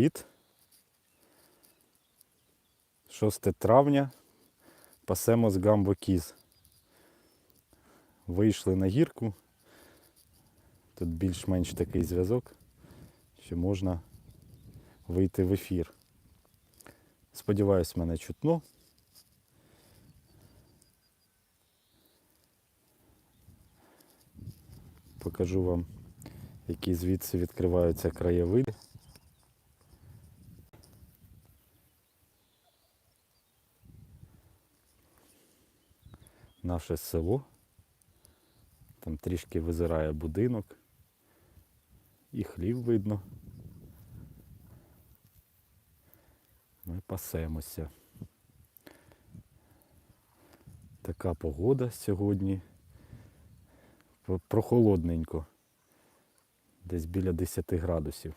привіт! 6 травня пасемо з Гамбо Кіз. Вийшли на гірку. Тут більш-менш такий зв'язок, що можна вийти в ефір. Сподіваюсь, мене чутно. Покажу вам, які звідси відкриваються краєвиди. Наше село. Там трішки визирає будинок. І хлів видно. Ми пасемося. Така погода сьогодні. Прохолодненько. Десь біля 10 градусів.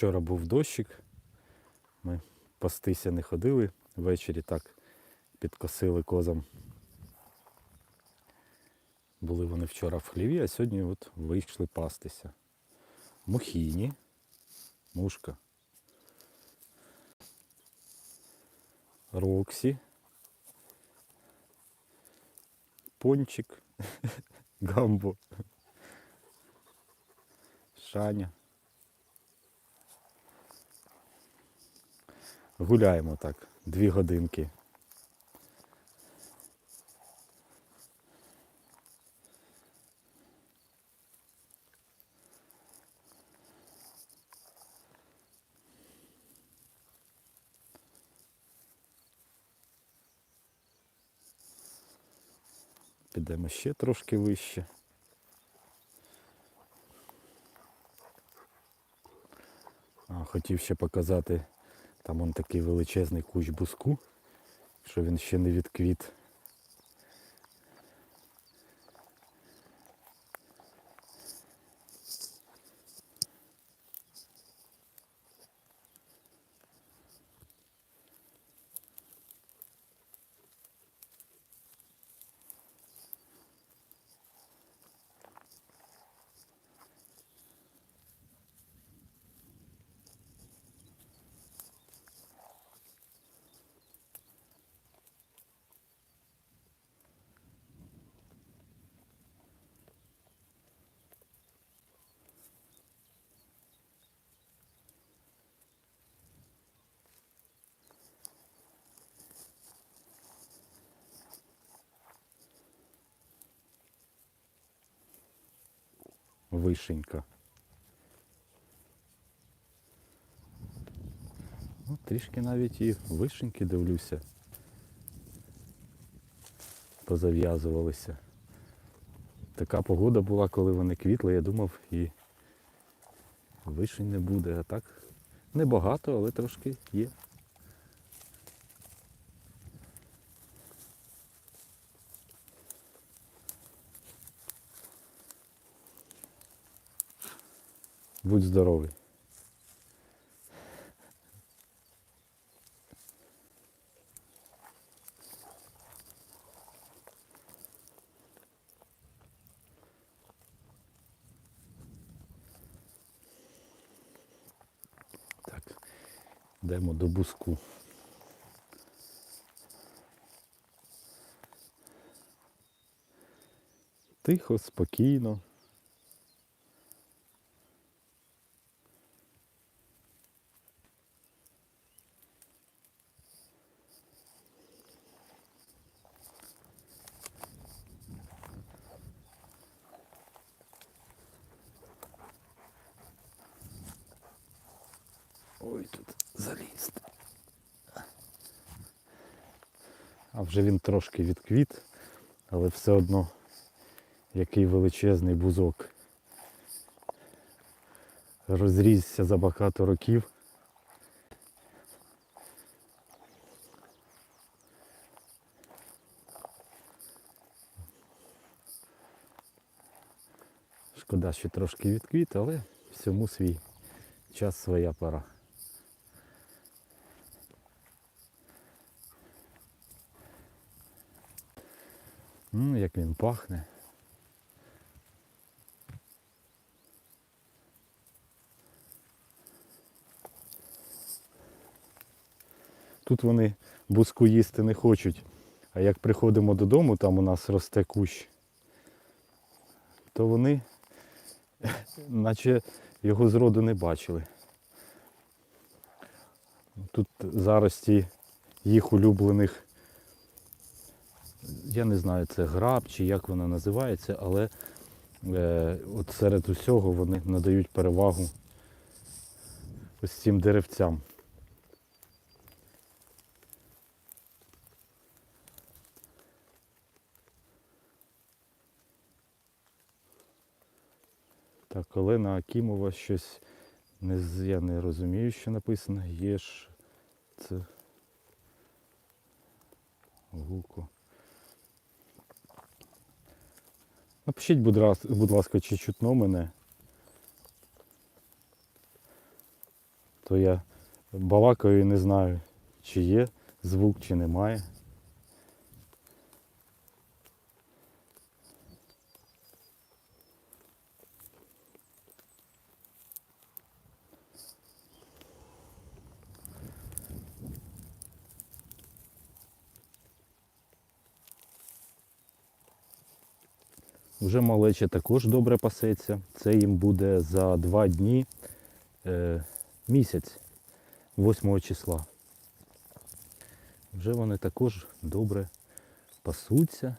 Вчора був дощик. Ми пастися не ходили. Ввечері так підкосили козам. Були вони вчора в хліві, а сьогодні от вийшли пастися. Мухіні, мушка. Роксі. Пончик. Гамбо. Шаня. Гуляємо так, дві годинки. Підемо ще трошки вище. А, хотів ще показати, там он такий величезний кущ буску, що він ще не відквіт. Вишенька. Ну, трішки навіть і вишеньки дивлюся. Позав'язувалися. Така погода була, коли вони квітли, я думав і вишень не буде, а так небагато, але трошки є. Будь здоровий. Так, йдемо до буску. Тихо, спокійно. Вже він трошки відквіт, але все одно який величезний бузок. Розрісся за багато років. Шкода, що трошки відквіт, але всьому свій час своя пора. Як він пахне. Тут вони буску їсти не хочуть. А як приходимо додому, там у нас росте кущ, то вони наче його зроду не бачили. Тут зарості їх улюблених, я не знаю, це граб чи як воно називається, але е, от серед усього вони надають перевагу ось цим деревцям. Так, Олена Акімова щось не, я не розумію, що написано. Є ж це гуко. Напишіть, будь, ласка, чи чутно мене. То я балакаю і не знаю, чи є звук, чи немає. Вже малече також добре пасеться. Це їм буде за два дні е, місяць, 8 числа. Вже вони також добре пасуться.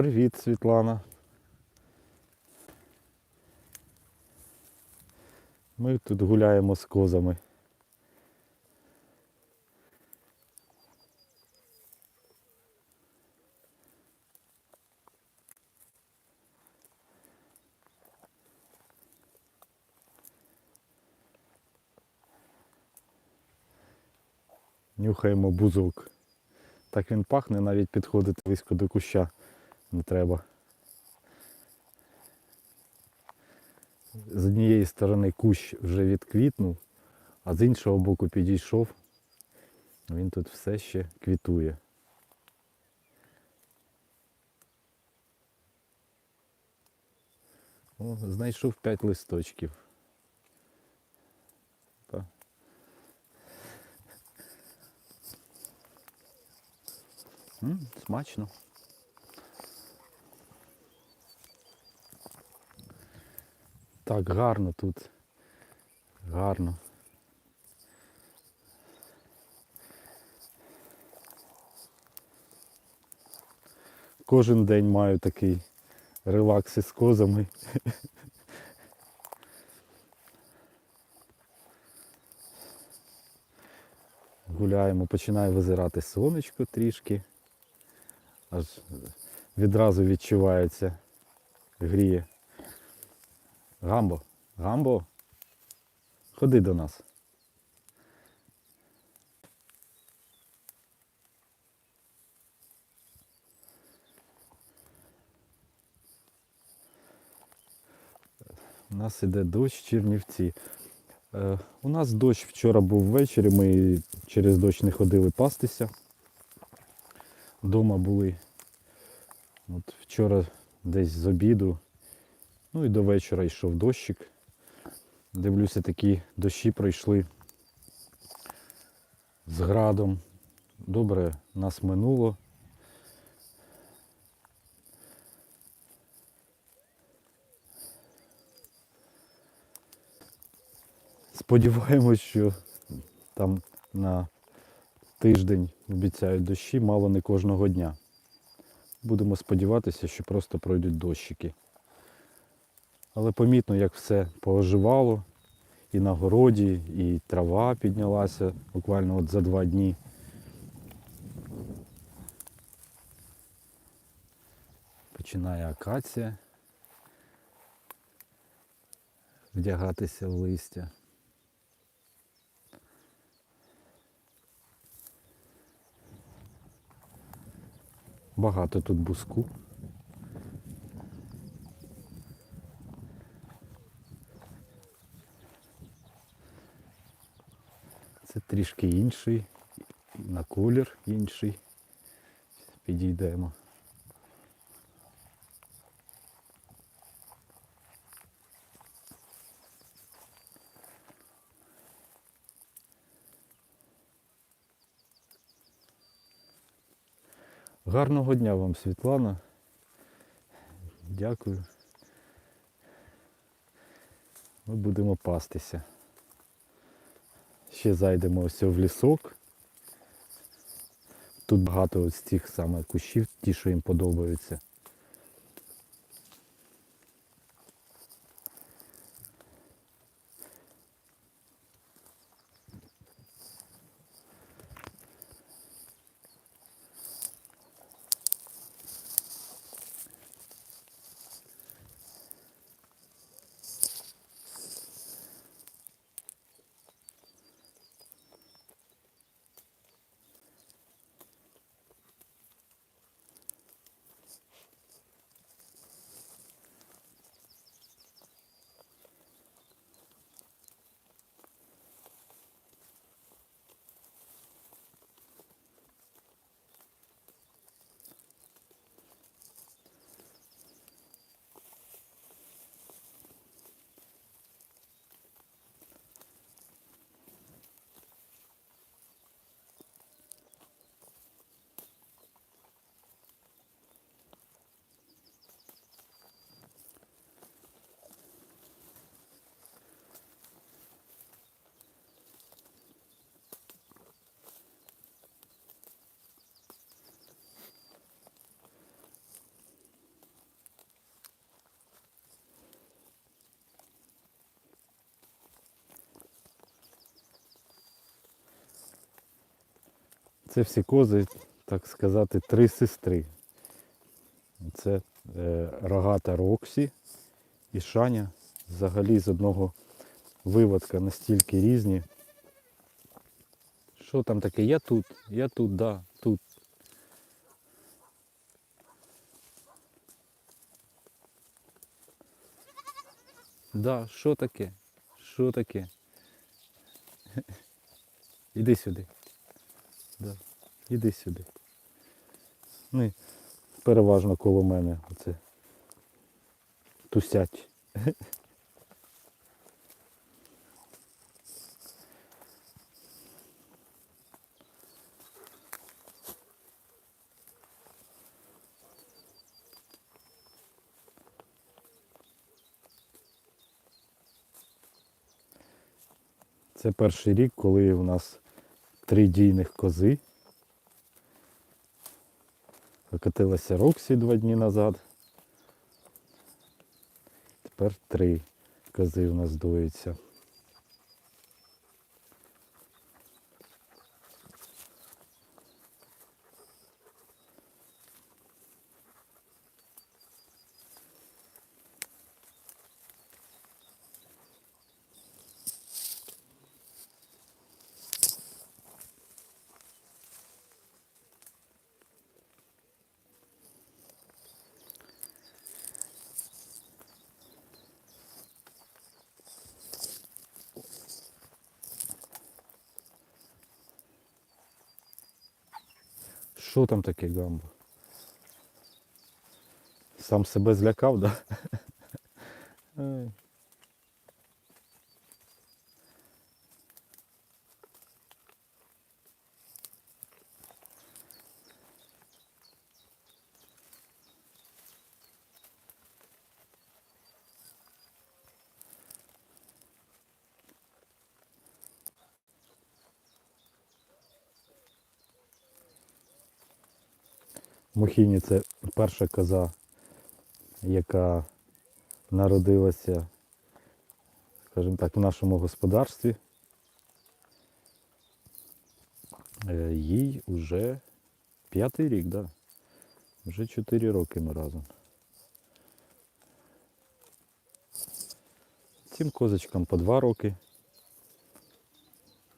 Привіт, Світлана. Ми тут гуляємо з козами. Нюхаємо бузок. Так він пахне, навіть підходити близько до куща не треба. З однієї сторони кущ вже відквітнув, а з іншого боку підійшов. Він тут все ще квітує. О, знайшов 5 листочків. Та. М, смачно. Так, гарно тут. Гарно. Кожен день маю такий релакс із козами. Гуляємо, починає визирати сонечко трішки. Аж відразу відчувається, гріє. Гамбо, Гамбо, ходи до нас. У нас іде дощ Чернівці. Е, у нас дощ вчора був ввечері, ми через дощ не ходили пастися. Дома були. От вчора десь з обіду, Ну і до вечора йшов дощик. Дивлюся, такі дощі пройшли з градом. Добре нас минуло. Сподіваємось, що там на тиждень обіцяють дощі, мало не кожного дня. Будемо сподіватися, що просто пройдуть дощики. Але помітно, як все пооживало, і на городі, і трава піднялася буквально от за два дні. Починає акація вдягатися в листя. Багато тут буску. Це трішки інший, на колір інший. Підійдемо. Гарного дня вам, Світлана. Дякую. Ми будемо пастися. Ще зайдемо ось в лісок. Тут багато ось цих саме кущів, ті, що їм подобаються. Це всі кози, так сказати, три сестри. Це е, рогата Роксі і Шаня. Взагалі з одного виводка настільки різні. Що там таке? Я тут, я тут, да, тут. Да, що таке? Що таке? Іди сюди. Да. Іди сюди. Ну, і переважно коло мене оце тусять. Це перший рік, коли у нас три дійних кози. Викотилася Роксі два дні назад. Тепер три кози у нас доїться. Що там таке гамбо? Сам себе злякав, да? Мохіні це перша коза, яка народилася, скажімо так, в нашому господарстві. Е, Їй уже п'ятий рік, так. Да. Вже 4 роки ми разом. Цим козочкам по 2 роки.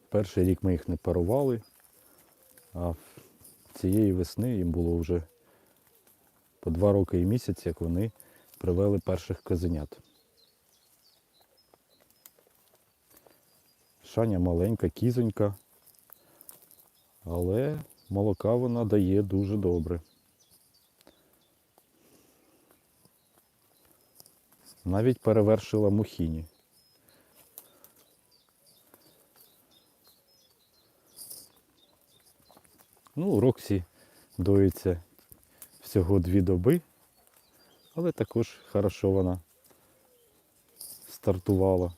Перший рік ми їх не парували, а цієї весни їм було вже по 2 роки і місяць, як вони привели перших козенят. Шаня маленька, кізонька, але молока вона дає дуже добре. Навіть перевершила мухіні. Ну, Роксі доїться всього дві доби, але також хорошо вона стартувала.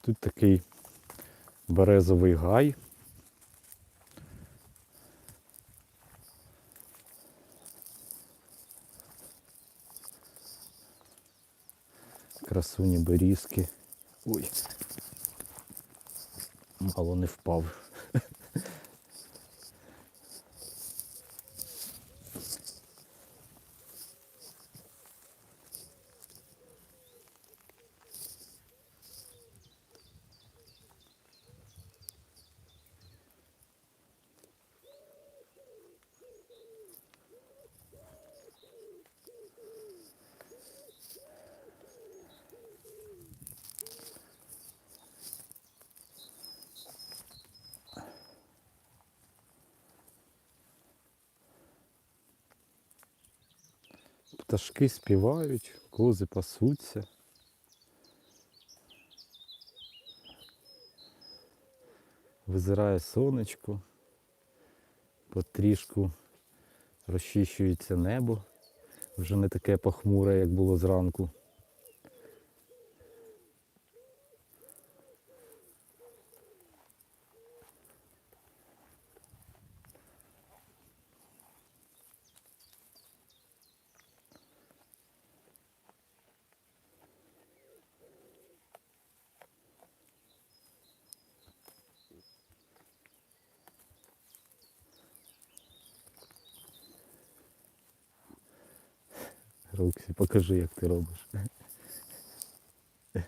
Тут такий березовий гай. Красуні берізки. Ой. Мало не впав. Пташки співають, кози пасуться. Визирає сонечко, потрішку розчищується небо, вже не таке похмуре, як було зранку. Роксі, покажи, як ти робиш.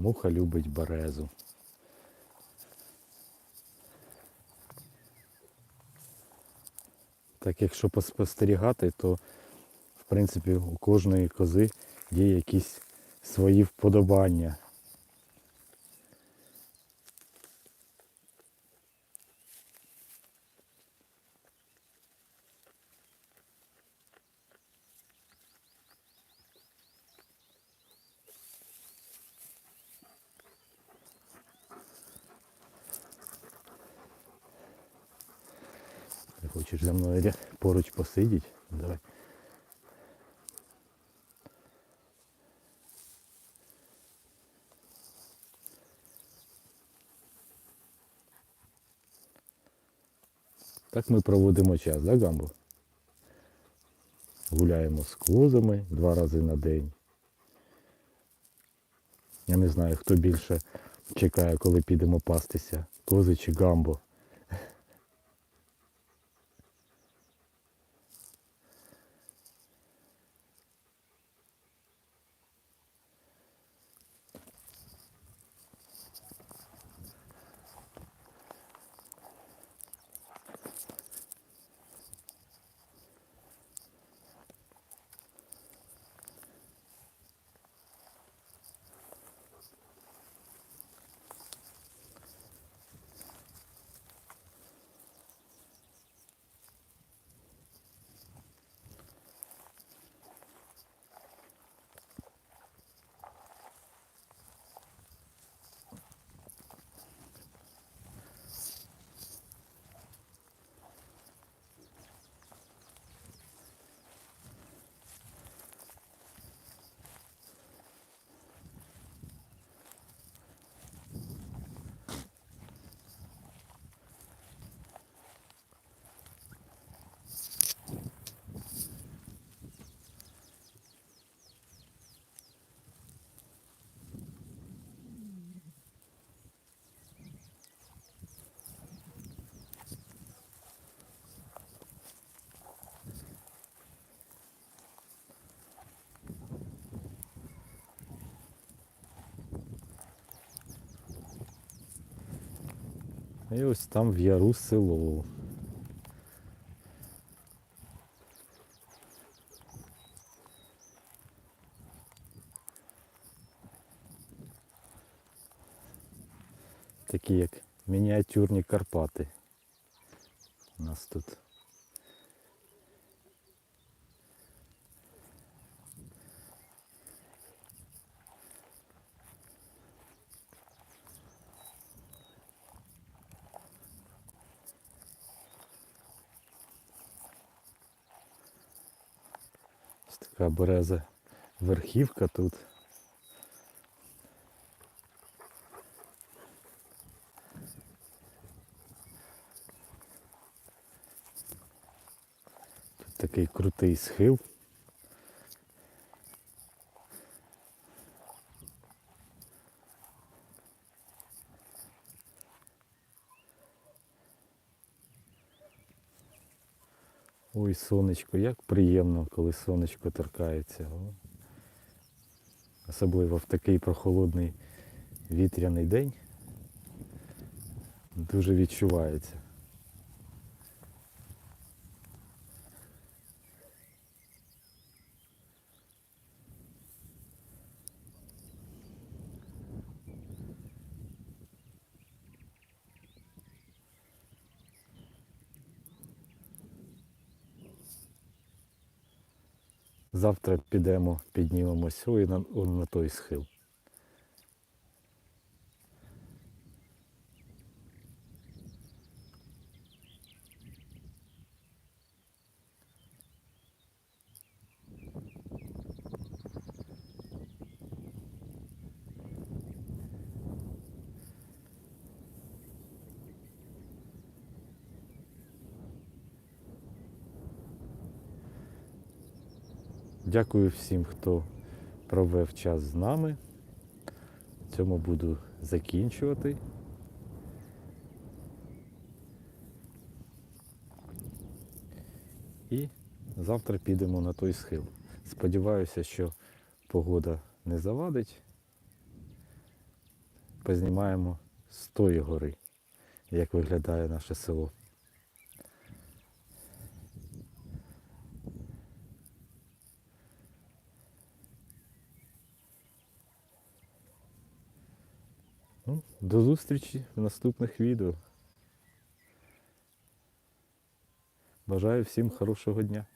муха любить березу. Так якщо поспостерігати, то в принципі у кожної кози є якісь свої вподобання. Поруч посидіти? Давай. Так ми проводимо час, да, Гамбо? Гуляємо з козами два рази на день. Я не знаю, хто більше чекає, коли підемо пастися. Кози чи гамбо. І ось там в яру село. Такі як мініатюрні Карпати. У нас тут. Така береза верхівка тут. Тут такий крутий схил. Ой, сонечко, як приємно, коли сонечко торкається. Особливо в такий прохолодний вітряний день. Дуже відчувається. Завтра підемо, піднімемося на, на той схил. Дякую всім, хто провев час з нами. Цьому буду закінчувати. І завтра підемо на той схил. Сподіваюся, що погода не завадить. познімаємо з тої гори, як виглядає наше село. Ну, До зустрічі в наступних відео. Бажаю всім хорошого дня.